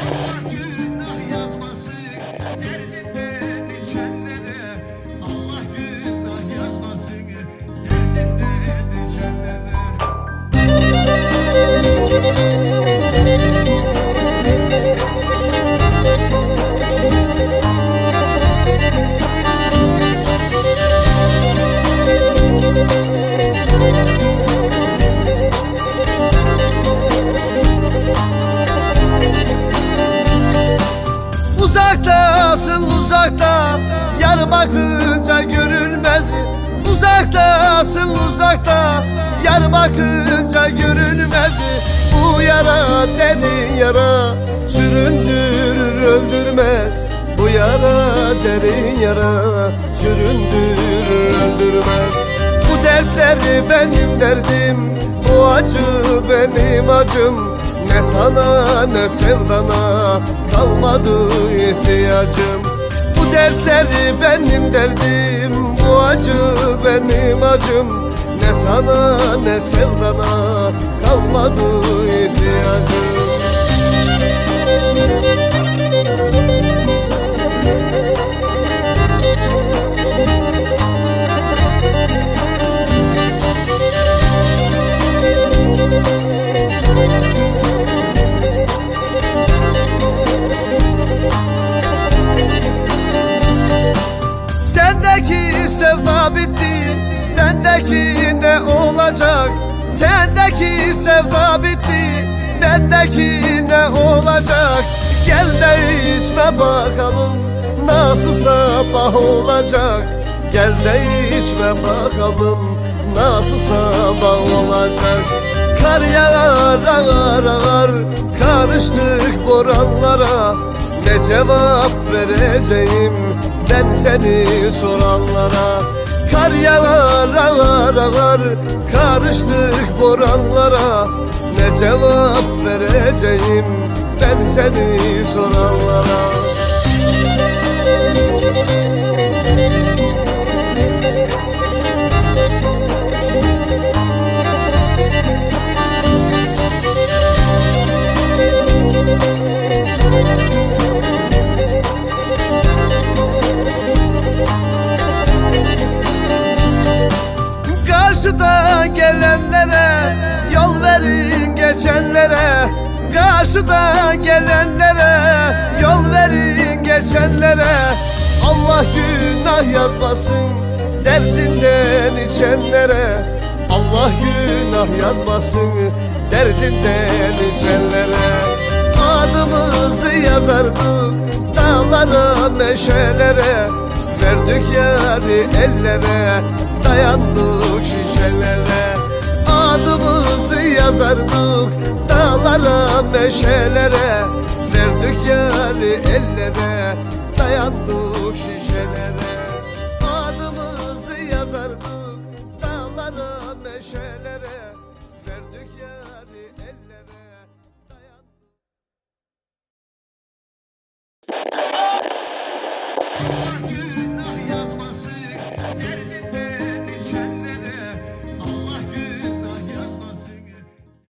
günah bakınca görünmez. Uzaktasın uzakta Yar bakınca görünmez. Bu yara derin yara Süründürür öldürmez. Bu yara derin yara Süründürür öldürmez. Bu dertleri benim derdim Bu acı benim acım. Ne sana ne sevdana kalmadı ihtiyacım dertleri benim derdim. Bu acı benim acım. Ne sana ne sevdana kalmadı ihtiyacım sevda bitti Bendeki ne olacak. Sendeki sevda bitti Bendeki ne olacak. Gel de içme bakalım Nasıl sabah olacak. Gel de içme bakalım Nasıl sabah olacak. Kar yağar ağar ağar Karıştık boranlara. Ne cevap vereceğim ben seni soranlara Kar yağar ağar ağar Karıştık boranlara. Ne cevap vereceğim Ben seni soranlara Karşıda gelenlere yol verin geçenlere. Karşıda gelenlere yol verin geçenlere. Allah günah yazmasın derdinden içenlere. Allah günah yazmasın derdinden içenlere. Adımızı yazardık dağlara meşelere Verdik yari ellere dayandık şişelere Adımızı yazardık dağlara meşelere Verdik yari ellere. Dayandık